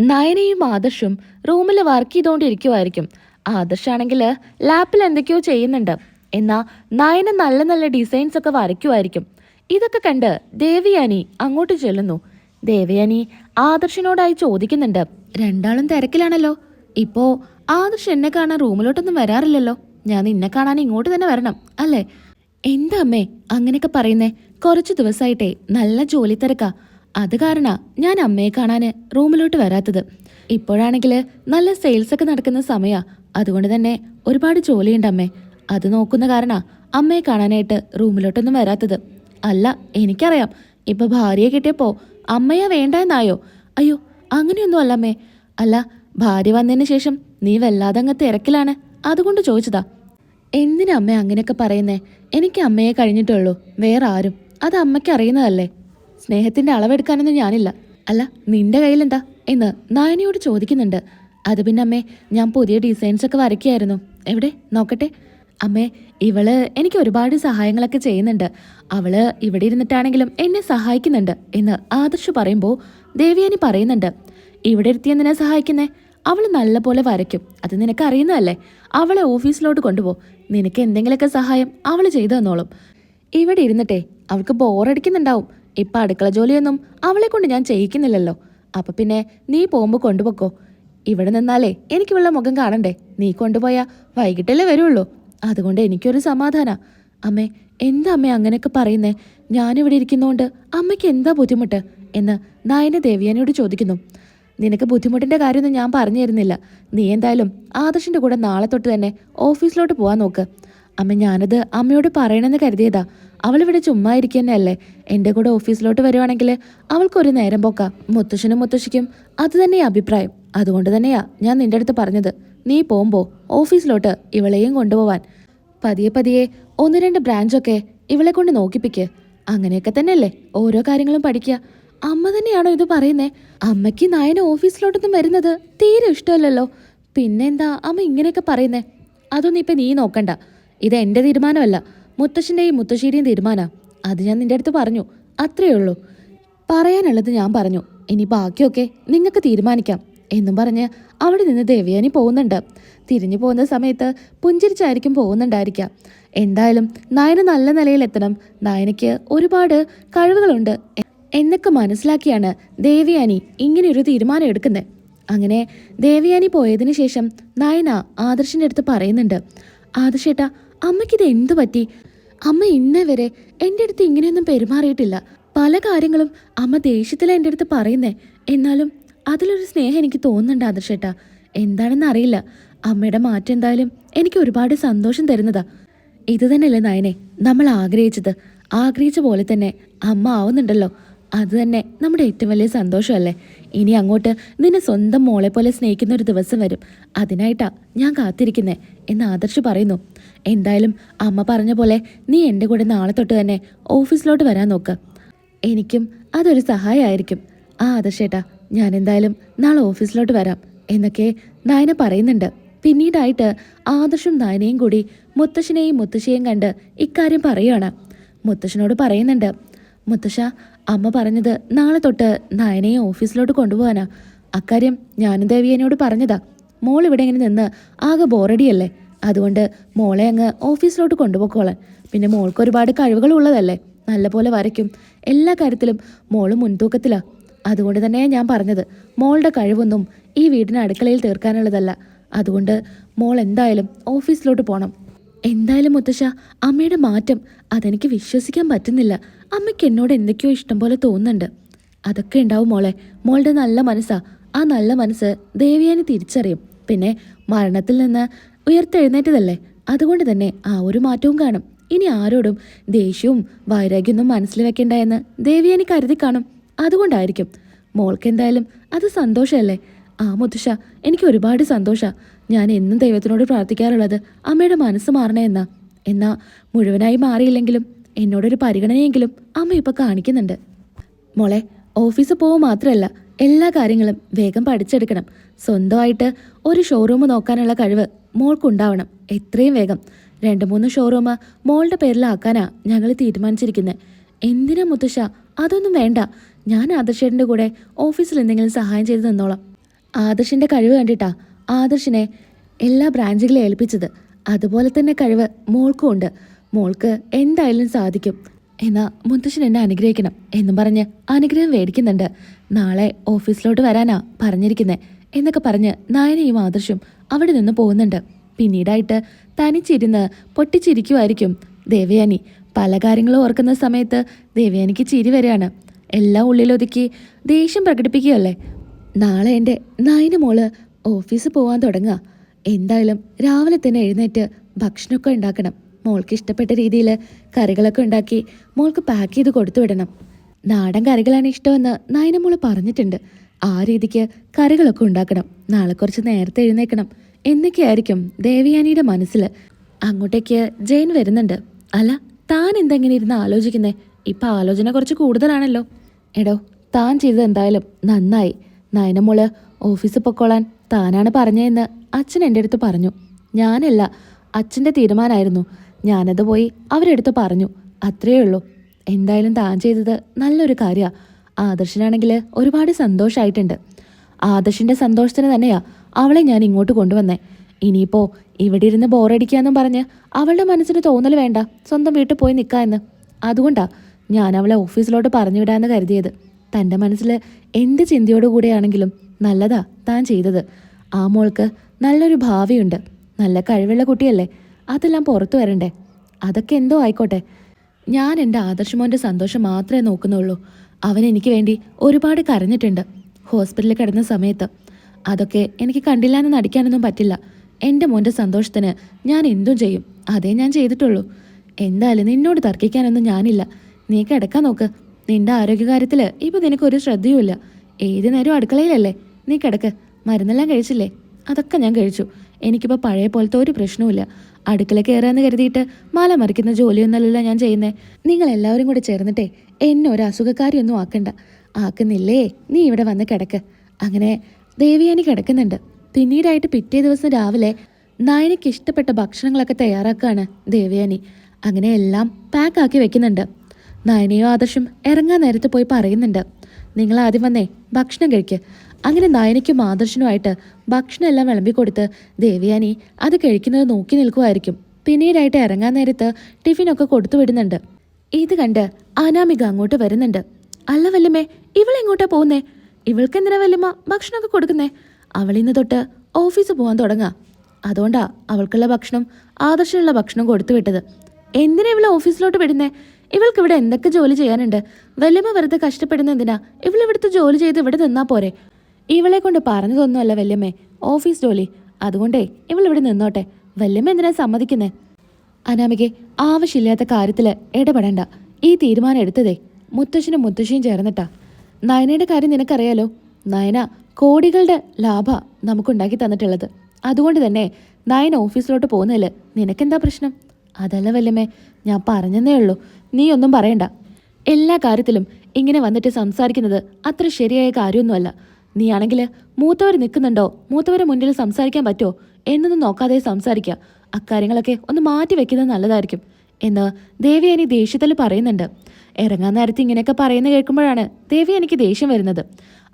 നയനയും ആദർശും റൂമിൽ വർക്ക് ചെയ്തുകൊണ്ടിരിക്കുമായിരിക്കും ആദർശാണെങ്കിൽ ലാപ്പിൽ എന്തൊക്കെയോ ചെയ്യുന്നുണ്ട്. എന്നാൽ നയന നല്ല നല്ല ഡിസൈൻസ് ഒക്കെ വരയ്ക്കുമായിരിക്കും ഇതൊക്കെ കണ്ട് ദേവിയാനി അങ്ങോട്ട് ചെല്ലുന്നു. ദേവയാനി ആദർശിനോടായി ചോദിക്കുന്നുണ്ട്. രണ്ടാളും തിരക്കിലാണല്ലോ. ഇപ്പോ ആദർശ് എന്നെ കാണാൻ റൂമിലോട്ടൊന്നും വരാറില്ലല്ലോ. ഞാൻ നിന്നെ കാണാൻ ഇങ്ങോട്ട് തന്നെ വരണം അല്ലേ? എന്താ അമ്മേ അങ്ങനെയൊക്കെ പറയുന്നേ? കുറച്ച് ദിവസമായിട്ടേ നല്ല ജോലി തിരക്കാ. അത് കാരണ ഞാൻ അമ്മയെ കാണാന് റൂമിലോട്ട് വരാത്തത്. ഇപ്പോഴാണെങ്കിൽ നല്ല സെയിൽസ് ഒക്കെ നടക്കുന്ന സമയമാണ് അതുകൊണ്ട് തന്നെ ഒരുപാട് ജോലിയുണ്ട് അമ്മേ. അത് നോക്കുന്ന കാരണ അമ്മയെ കാണാനായിട്ട് റൂമിലോട്ടൊന്നും വരാത്തത്. അല്ല എനിക്കറിയാം. ഇപ്പൊ ഭാര്യയെ കിട്ടിയപ്പോ അമ്മയെ വേണ്ട എന്നായോ അയ്യോ അങ്ങനെയൊന്നും അല്ല അമ്മേ. അല്ല ഭാര്യ വന്നതിന് ശേഷം നീ വല്ലാതെ അങ്ങ് തിരക്കിലാണ്. അതുകൊണ്ട് ചോദിച്ചതാ. എന്തിനാ അമ്മ അങ്ങനെയൊക്കെ പറയുന്നേ? എനിക്ക് അമ്മയെ കഴിഞ്ഞിട്ടുള്ളൂ വേറെ ആരും അത് അമ്മയ്ക്ക് അറിയുന്നതല്ലേ സ്നേഹത്തിന്റെ അളവെടുക്കാനൊന്നും ഞാനില്ല. അല്ല നിന്റെ കയ്യിലെന്താ? എന്ന് നായനയോട് ചോദിക്കുന്നുണ്ട്. അത് പിന്നെ അമ്മേ ഞാൻ പുതിയ ഡിസൈൻസ് ഒക്കെ വരയ്ക്കായിരുന്നു എവിടെ? നോക്കട്ടെ. അമ്മേ ഇവൾ എനിക്ക് ഒരുപാട് സഹായങ്ങളൊക്കെ ചെയ്യുന്നുണ്ട്. അവൾ ഇവിടെ ഇരുന്നിട്ടാണെങ്കിലും എന്നെ സഹായിക്കുന്നുണ്ട് എന്ന് ആദർശ് പറയുമ്പോൾ ദേവിയാനി പറയുന്നുണ്ട്. ഇവിടെ ഇരുത്തി സഹായിക്കുന്നേ? അവൾ നല്ലപോലെ വരയ്ക്കും. അത് നിനക്ക് അറിയുന്നതല്ലേ? അവളെ ഓഫീസിലോട്ട് കൊണ്ടുപോ. നിനക്ക് എന്തെങ്കിലുമൊക്കെ സഹായം അവൾ ചെയ്തു തന്നോളും. ഇവിടെ ഇരുന്നിട്ടേ അവൾക്ക് ബോറടിക്കുന്നുണ്ടാവും ഇപ്പൊ അടുക്കള ജോലിയൊന്നും അവളെ കൊണ്ട് ഞാൻ ചെയ്യിക്കുന്നില്ലല്ലോ. അപ്പൊ പിന്നെ നീ പോകുമ്പോ കൊണ്ടുപോക്കോ. ഇവിടെ നിന്നാലേ എനിക്ക് മുഖം കാണണ്ടേ. നീ കൊണ്ടുപോയാ വൈകിട്ടല്ലേ വരുള്ളൂ. അതുകൊണ്ട് എനിക്കൊരു സമാധാന. അമ്മേ എന്താ അമ്മേ അങ്ങനെയൊക്കെ പറയുന്നേ? ഞാനിവിടെ ഇരിക്കുന്നോണ്ട് അമ്മയ്ക്ക് എന്താ ബുദ്ധിമുട്ട്? എന്ന് നായന ദേവിയാനോട് ചോദിക്കുന്നു. നിനക്ക് ബുദ്ധിമുട്ടിന്റെ കാര്യമൊന്നും ഞാൻ പറഞ്ഞു തരുന്നില്ല. നീ എന്തായാലും ആദർശിന്റെ കൂടെ നാളെ തൊട്ട് തന്നെ ഓഫീസിലോട്ട് പോവാൻ നോക്ക്. അമ്മ ഞാനത് അമ്മയോട് പറയണമെന്ന് കരുതിയതാ. അവൾ ഇവിടെ ചുമ്മാ ഇരിക്കുന്നതല്ലേ എന്റെ കൂടെ ഓഫീസിലോട്ട് വരുവാണെങ്കിൽ അവൾക്കൊരു നേരം പോക്കാം. മുത്തശ്ശനും മുത്തശ്ശിക്കും അത് തന്നെയാ അഭിപ്രായം. അതുകൊണ്ട് തന്നെയാ ഞാൻ നിന്റെ അടുത്ത് പറഞ്ഞത്. നീ പോകുമ്പോ ഓഫീസിലോട്ട് ഇവളെയും കൊണ്ടുപോവാൻ. പതിയെ പതിയെ ഒന്ന് രണ്ട് ബ്രാഞ്ചൊക്കെ ഇവളെ കൊണ്ട് നോക്കിപ്പിക്ക്. അങ്ങനെയൊക്കെ തന്നെയല്ലേ ഓരോ കാര്യങ്ങളും പഠിക്കുക അമ്മ തന്നെയാണോ ഇത് പറയുന്നേ? അമ്മയ്ക്ക് നായന ഓഫീസിലോട്ടൊന്നും വരുന്നത് തീരെ ഇഷ്ടമല്ലല്ലോ. പിന്നെന്താ അമ്മ ഇങ്ങനെയൊക്കെ പറയുന്നേ? അതൊന്നും ഇപ്പം നീ നോക്കണ്ട. ഇത് എന്റെ തീരുമാനമല്ല. മുത്തശ്ശന്റെയും മുത്തശ്ശേരിയും തീരുമാനാ. അത് ഞാൻ നിന്റെ അടുത്ത് പറഞ്ഞു. അത്രയേ ഉള്ളൂ. പറയാനുള്ളത് ഞാൻ പറഞ്ഞു. ഇനി ബാക്കിയൊക്കെ നിങ്ങൾക്ക് തീരുമാനിക്കാം എന്നും പറഞ്ഞ് അവിടെ നിന്ന് ദേവയാനി പോകുന്നുണ്ട്. തിരിഞ്ഞു പോകുന്ന സമയത്ത് പുഞ്ചിരിച്ചായിരിക്കും പോകുന്നുണ്ടായിരിക്കാം. എന്തായാലും നായന നല്ല നിലയിലെത്തണം. നായനയ്ക്ക് ഒരുപാട് കഴിവുകളുണ്ട്. എന്നൊക്കെ മനസ്സിലാക്കിയാണ് ദേവയാനി ഇങ്ങനെയൊരു തീരുമാനം എടുക്കുന്നത് അങ്ങനെ ദേവയാനി പോയതിനു ശേഷം നായന ആദർശിന്റെ അടുത്ത് പറയുന്നുണ്ട്. ആദർശേട്ടാ അമ്മയ്ക്കിത് എന്തു പറ്റി? അമ്മ ഇന്നേ വരെ എന്റെ അടുത്ത് ഇങ്ങനെയൊന്നും പെരുമാറിയിട്ടില്ല. പല കാര്യങ്ങളും അമ്മ ദേഷ്യത്തിലാ എന്റെ അടുത്ത് പറയുന്നേ. എന്നാലും അതിലൊരു സ്നേഹം എനിക്ക് തോന്നുന്നുണ്ട് ആദർശേട്ടാ. എന്താണെന്ന് അറിയില്ല. അമ്മയുടെ മാറ്റം എന്തായാലും എനിക്ക് ഒരുപാട് സന്തോഷം തരുന്നതാ. ഇത് തന്നെയല്ലേ നയനെ നമ്മൾ ആഗ്രഹിച്ചത്. ആഗ്രഹിച്ച പോലെ തന്നെ അമ്മ ആവുന്നുണ്ടല്ലോ. അത് തന്നെ നമ്മുടെ ഏറ്റവും വലിയ സന്തോഷമല്ലേ. ഇനി അങ്ങോട്ട് നിന്നെ സ്വന്തം മോളെ പോലെ സ്നേഹിക്കുന്ന ഒരു ദിവസം വരും. അതിനായിട്ടാ ഞാൻ കാത്തിരിക്കുന്നേ എന്ന് ആദർശ് പറയുന്നു. എന്തായാലും അമ്മ പറഞ്ഞ പോലെ നീ എന്റെ കൂടെ നാളെ തൊട്ട് തന്നെ ഓഫീസിലോട്ട് വരാൻ നോക്ക്. എനിക്കും അതൊരു സഹായമായിരിക്കും. ആ ആദർശേട്ടാ ഞാൻ എന്തായാലും നാളെ ഓഫീസിലോട്ട് വരാം. എന്നൊക്കെ നായന പറയുന്നുണ്ട്. പിന്നീടായിട്ട് ആദർശും നായനയും കൂടി മുത്തശ്ശനെയും മുത്തശ്ശിയെയും കണ്ട് ഇക്കാര്യം പറയുകയാണ് മുത്തശ്ശനോട് പറയുന്നുണ്ട് മുത്തശ്ശ അമ്മ പറഞ്ഞത് നാളെ തൊട്ട് നയനയെ ഓഫീസിലോട്ട് കൊണ്ടുപോകാനാ. അക്കാര്യം ഞാനും ദേവിയനോട് പറഞ്ഞതാ. മോൾ ഇവിടെ ഇങ്ങനെ നിന്ന് ആകെ ബോറടിയല്ലേ അതുകൊണ്ട് മോളെ അങ്ങ് ഓഫീസിലോട്ട് കൊണ്ടുപോക്കോളെ പിന്നെ മോൾക്ക് ഒരുപാട് കഴിവുകൾ ഉള്ളതല്ലേ നല്ലപോലെ വരയ്ക്കും. എല്ലാ കാര്യത്തിലും മോൾ മുൻതൂക്കത്തിലാണ് അതുകൊണ്ട് തന്നെയാണ് ഞാൻ പറഞ്ഞത്. മോളുടെ കഴിവൊന്നും ഈ വീടിന് അടുക്കളയിൽ തീർക്കാനുള്ളതല്ല. അതുകൊണ്ട് മോൾ എന്തായാലും ഓഫീസിലോട്ട് പോകണം എന്തായാലും മുത്തശ്ശ അമ്മയുടെ മാറ്റം അതെനിക്ക് വിശ്വസിക്കാൻ പറ്റുന്നില്ല. അമ്മയ്ക്ക് എന്നോട് എന്തൊക്കെയോ ഇഷ്ടം പോലെ തോന്നുന്നുണ്ട്. അതൊക്കെ ഉണ്ടാവും മോളെ. മോളുടെ നല്ല മനസ്സാ. ആ നല്ല മനസ്സ് ദേവിയാനി തിരിച്ചറിയും. പിന്നെ മരണത്തിൽ നിന്ന് ഉയർത്തെഴുന്നേറ്റതല്ലേ? അതുകൊണ്ട് തന്നെ ആ ഒരു മാറ്റവും കാണും. ഇനി ആരോടും ദേഷ്യവും വൈരാഗ്യമൊന്നും മനസ്സിൽ വെക്കേണ്ട എന്ന് ദേവിയാനി കരുതി കാണും. അതുകൊണ്ടായിരിക്കും. മോൾക്ക് എന്തായാലും അത് സന്തോഷമല്ലേ? ആ മുത്തുഷ എനിക്ക് ഒരുപാട് സന്തോഷ. ഞാൻ എന്നും ദൈവത്തിനോട് പ്രാർത്ഥിക്കാറുള്ളത് അമ്മയുടെ മനസ്സ് മാറണേ എന്നാ മുഴുവനായി മാറിയില്ലെങ്കിലും എന്നോടൊരു പരിഗണനയെങ്കിലും അമ്മ ഇപ്പൊ കാണിക്കുന്നുണ്ട്. മോളെ ഓഫീസിൽ പോവുക മാത്രമല്ല എല്ലാ കാര്യങ്ങളും വേഗം പഠിച്ചെടുക്കണം. സ്വന്തമായിട്ട് ഒരു ഷോറൂം നോക്കാനുള്ള കഴിവ് മോൾക്കുണ്ടാവണം. എത്രയും വേഗം. രണ്ട് മൂന്ന് ഷോറൂം മോളുടെ പേരിലാക്കാനാ ഞങ്ങൾ തീരുമാനിച്ചിരിക്കുന്നത് എന്തിനാ മുത്തശ്ശ? അതൊന്നും വേണ്ട. ഞാൻ ആദർശേട്ടന്റെ കൂടെ ഓഫീസിൽ എന്തെങ്കിലും സഹായം ചെയ്ത് തന്നോളാം. ആദർശിന്റെ കഴിവ് കണ്ടിട്ടാ ആദർശിനെ എല്ലാ ബ്രാഞ്ചുകളും ഏൽപ്പിച്ചത്. അതുപോലെ തന്നെ കഴിവ് മോൾക്കും ഉണ്ട്. മോൾക്ക് എന്തായാലും സാധിക്കും. എന്നാ മുത്തശ്ശൻ എന്നെ അനുഗ്രഹിക്കണം എന്നും പറഞ്ഞ് അനുഗ്രഹം മേടിക്കുന്നുണ്ട്. നാളെ ഓഫീസിലോട്ട് വരാനാ പറഞ്ഞിരിക്കുന്നത് എന്നൊക്കെ പറഞ്ഞ് നായനയും ആദർശും അവിടെ നിന്ന് പോകുന്നുണ്ട്. പിന്നീടായിട്ട് തനിച്ചിരുന്ന് പൊട്ടിച്ചിരിക്കുമായിരിക്കും ദേവയാനി. പല കാര്യങ്ങളും ഓർക്കുന്ന സമയത്ത് ദേവയാനിക്ക് ചിരി വരികയാണ്. എല്ലാം ഉള്ളിലൊതുക്കി ദേഷ്യം പ്രകടിപ്പിക്കുകയല്ലേ? നാളെ എന്റെ നായന മോൾ ഓഫീസ് പോകാൻ തുടങ്ങുക. എന്തായാലും രാവിലെ തന്നെ എഴുന്നേറ്റ് ഭക്ഷണമൊക്കെ ഉണ്ടാക്കണം. മോൾക്ക് ഇഷ്ടപ്പെട്ട രീതിയിൽ കറികളൊക്കെ ഉണ്ടാക്കി മോൾക്ക് പാക്ക് ചെയ്ത് കൊടുത്തു വിടണം. നാടൻ കറികളാണ് ഇഷ്ടമെന്ന് നായന മോൾ പറഞ്ഞിട്ടുണ്ട്. ആ രീതിക്ക് കറികളൊക്കെ ഉണ്ടാക്കണം. നാളെ കുറച്ച് നേരത്തെ എഴുന്നേക്കണം എന്നൊക്കെയായിരിക്കും ദേവയാനിയുടെ മനസ്സിൽ അങ്ങോട്ടേക്ക് ജയൻ വരുന്നുണ്ട്. അല്ല താൻ എന്തെങ്ങനെ ഇരുന്ന് ആലോചിക്കുന്നേ? ഇപ്പൊ ആലോചന കുറച്ച് കൂടുതലാണല്ലോ. എടോ താൻ ചെയ്തത് എന്തായാലും നന്നായി. നയനമോൾ ഓഫീസിൽ പൊക്കോളാൻ താനാണ് പറഞ്ഞതെന്ന് അച്ഛൻ എന്റെ അടുത്ത് പറഞ്ഞു. ഞാനല്ല അച്ഛന്റെ തീരുമാനമായിരുന്നു. ഞാനത് പോയി അവരെടുത്ത് പറഞ്ഞു. അത്രയേ ഉള്ളൂ. എന്തായാലും താൻ ചെയ്തത് നല്ലൊരു കാര്യമാണ് ആദർശനാണെങ്കിൽ ഒരുപാട് സന്തോഷമായിട്ടുണ്ട് ആദർശിന്റെ സന്തോഷത്തിന് തന്നെയാ അവളെ ഞാൻ ഇങ്ങോട്ട് കൊണ്ടുവന്നേ. ഇനിയിപ്പോൾ ഇവിടെ ഇരുന്ന് ബോറടിക്കാന്നും പറഞ്ഞ് അവളുടെ മനസ്സിന് തോന്നൽ വേണ്ട. സ്വന്തം വീട്ടിൽ പോയി നിൽക്കാമെന്ന് അതുകൊണ്ടാ ഞാൻ അവളെ ഓഫീസിലോട്ട് പറഞ്ഞു വിടാന്ന് കരുതിയത്. തന്റെ മനസ്സിൽ എന്ത് ചിന്തയോടുകൂടെയാണെങ്കിലും നല്ലതാ താൻ ചെയ്തത്. ആ മോൾക്ക് നല്ലൊരു ഭാവിയുണ്ട്. നല്ല കഴിവുള്ള കുട്ടിയല്ലേ. അതെല്ലാം പുറത്തു വരണ്ടേ? അതൊക്കെ എന്തോ ആയിക്കോട്ടെ. ഞാൻ എന്റെ ആദർശമോന്റെ സന്തോഷം മാത്രമേ നോക്കുന്നുള്ളൂ. അവൻ എനിക്ക് വേണ്ടി ഒരുപാട് കരഞ്ഞിട്ടുണ്ട്. ഹോസ്പിറ്റലിൽ കിടന്ന സമയത്ത്. അതൊക്കെ എനിക്ക് കണ്ടില്ലാന്ന് നടിക്കാനൊന്നും പറ്റില്ല. എന്റെ മോന്റെ സന്തോഷത്തിന് ഞാൻ എന്തും ചെയ്യും. അതേ ഞാൻ ചെയ്തിട്ടുള്ളൂ. എന്തായാലും നിന്നോട് തർക്കിക്കാനൊന്നും ഞാനില്ല. നീ കിടക്കാൻ നോക്ക്. നിന്റെ ആരോഗ്യകാര്യത്തിൽ ഇപ്പം നിനക്കൊരു ശ്രദ്ധയുമില്ല. ഏത് നേരവും അടുക്കളയിലല്ലേ? നീ കിടക്ക്. മരുന്നെല്ലാം കഴിച്ചില്ലേ? അതൊക്കെ ഞാൻ കഴിച്ചു. എനിക്കിപ്പോൾ പഴയ പോലത്തെ ഒരു പ്രശ്നവുമില്ല. അടുക്കള കയറാന്ന് കരുതിയിട്ട് മാല മറിക്കുന്ന ജോലിയൊന്നല്ലല്ലോ ഞാൻ ചെയ്യുന്നേ. നിങ്ങൾ എല്ലാവരും കൂടെ ചേർന്നിട്ടേ എന്നെ ഒരു അസുഖക്കാരിയൊന്നും ആക്കണ്ട. ആക്കുന്നില്ലേ? നീ ഇവിടെ വന്ന് കിടക്ക്. അങ്ങനെ ദേവിയാനി കിടക്കുന്നുണ്ട്. പിന്നീടായിട്ട് പിറ്റേ ദിവസം രാവിലെ നായനയ്ക്ക് ഇഷ്ടപ്പെട്ട ഭക്ഷണങ്ങളൊക്കെ തയ്യാറാക്കുകയാണ് ദേവയാനി. അങ്ങനെ എല്ലാം പാക്കാക്കി വെക്കുന്നുണ്ട്. നായനയോ ആദർശം ഇറങ്ങാൻ നേരത്ത് പോയി പറയുന്നുണ്ട്. നിങ്ങൾ ആദ്യം വന്നേ ഭക്ഷണം കഴിക്ക്. അങ്ങനെ നയനയ്ക്കും ആദർശനുമായിട്ട് ഭക്ഷണം എല്ലാം വിളമ്പി കൊടുത്ത് ദേവയാനി അത് കഴിക്കുന്നത് നോക്കി നിൽക്കുമായിരിക്കും. പിന്നീടായിട്ട് ഇറങ്ങാൻ നേരത്ത് ടിഫിനൊക്കെ കൊടുത്തു വിടുന്നുണ്ട് ഇത് കണ്ട് അനാമിക അങ്ങോട്ട് വരുന്നുണ്ട്. അല്ല വല്യമ്മേ ഇവളെങ്ങോട്ടാ പോകുന്നേ? ഇവൾക്ക് എന്തിനാ വല്യമ്മ ഭക്ഷണമൊക്കെ കൊടുക്കുന്നേ? അവളിന്ന് തൊട്ട് ഓഫീസ് പോകാൻ തുടങ്ങാം. അതുകൊണ്ടാ അവൾക്കുള്ള ഭക്ഷണം ആദർശനുള്ള ഭക്ഷണം കൊടുത്തു വിട്ടത് എന്തിനാ ഇവളെ ഓഫീസിലോട്ട് വിടുന്നേ? ഇവൾക്ക് ഇവിടെ എന്തൊക്കെ ജോലി ചെയ്യാനുണ്ട്? വല്യമ്മ വെറുതെ കഷ്ടപ്പെടുന്ന എന്തിനാ? ഇവൾ ഇവിടുത്തെ ജോലി ചെയ്ത് ഇവിടെ നിന്നാ പോരെ? ഇവളെ കൊണ്ട് പറഞ്ഞതൊന്നുമല്ല വല്യമ്മേ. ഓഫീസ് ജോലി. അതുകൊണ്ടേ ഇവൾ ഇവിടെ നിന്നോട്ടെ. വല്യമ്മ എന്തിനാ സമ്മതിക്കുന്നേ? അനാമികെ ആവശ്യമില്ലാത്ത കാര്യത്തിൽ ഇടപെടണ്ട. ഈ തീരുമാനം എടുത്തതേ. മുത്തശ്ശനും മുത്തശ്ശിയും ചേർന്നിട്ടാ. നയനയുടെ കാര്യം നിനക്കറിയാലോ? നയന കോടികളുടെ ലാഭ നമുക്കുണ്ടാക്കി തന്നിട്ടുള്ളത്. അതുകൊണ്ട് തന്നെ നയൻ ഓഫീസിലോട്ട് പോകുന്നതിൽ നിനക്കെന്താ പ്രശ്നം? അതല്ല വല്യമ്മേ ഞാൻ പറഞ്ഞതേ ഉള്ളൂ. നീ ഒന്നും പറയണ്ട. എല്ലാ കാര്യത്തിലും ഇങ്ങനെ വന്നിട്ട് സംസാരിക്കുന്നത് അത്ര ശരിയായ കാര്യമൊന്നുമല്ല. നീ ആണെങ്കിൽ മൂത്തവർ നിൽക്കുന്നുണ്ടോ മൂത്തവരെ മുന്നിൽ സംസാരിക്കാൻ പറ്റുമോ എന്നൊന്നും നോക്കാതെ സംസാരിക്കുക അക്കാര്യങ്ങളൊക്കെ ഒന്ന് മാറ്റി വെക്കുന്നത് നല്ലതായിരിക്കും. എന്ന് ദേവി അനി ദേഷ്യത്തിൽ പറയുന്നുണ്ട്. ഇറങ്ങാൻ നേരത്തെ ഇങ്ങനെയൊക്കെ പറയുന്ന കേൾക്കുമ്പോഴാണ് ദേവി എനിക്ക് ദേഷ്യം വരുന്നത്.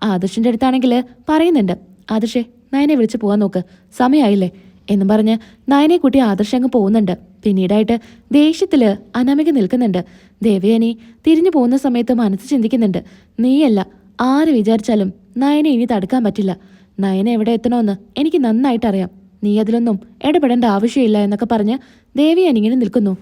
ആദർശിന്റെ അടുത്താണെങ്കിൽ പറയുന്നുണ്ട്. ആദർശേ നയനെ വിളിച്ച് പോകാൻ നോക്ക്. സമയമായില്ലേ എന്നും പറഞ്ഞ് നയനെ കുട്ടി ആദർശം അങ്ങ് പോകുന്നുണ്ട്. പിന്നീടായിട്ട് ദേഷ്യത്തിൽ അനമിക നിൽക്കുന്നുണ്ട്. ദേവയാനി തിരിഞ്ഞു പോകുന്ന സമയത്ത് മനസ്സ് ചിന്തിക്കുന്നുണ്ട്. നീയല്ല ആര് വിചാരിച്ചാലും നയനെ ഇനി തടുക്കാൻ പറ്റില്ല. നയന എവിടെ എത്തണമെന്ന് എനിക്ക് നന്നായിട്ടറിയാം. നീ അതിലൊന്നും ഇടപെടേണ്ട ആവശ്യമില്ല എന്നൊക്കെ പറഞ്ഞ് ദേവി ഇങ്ങനെ നിൽക്കുന്നു.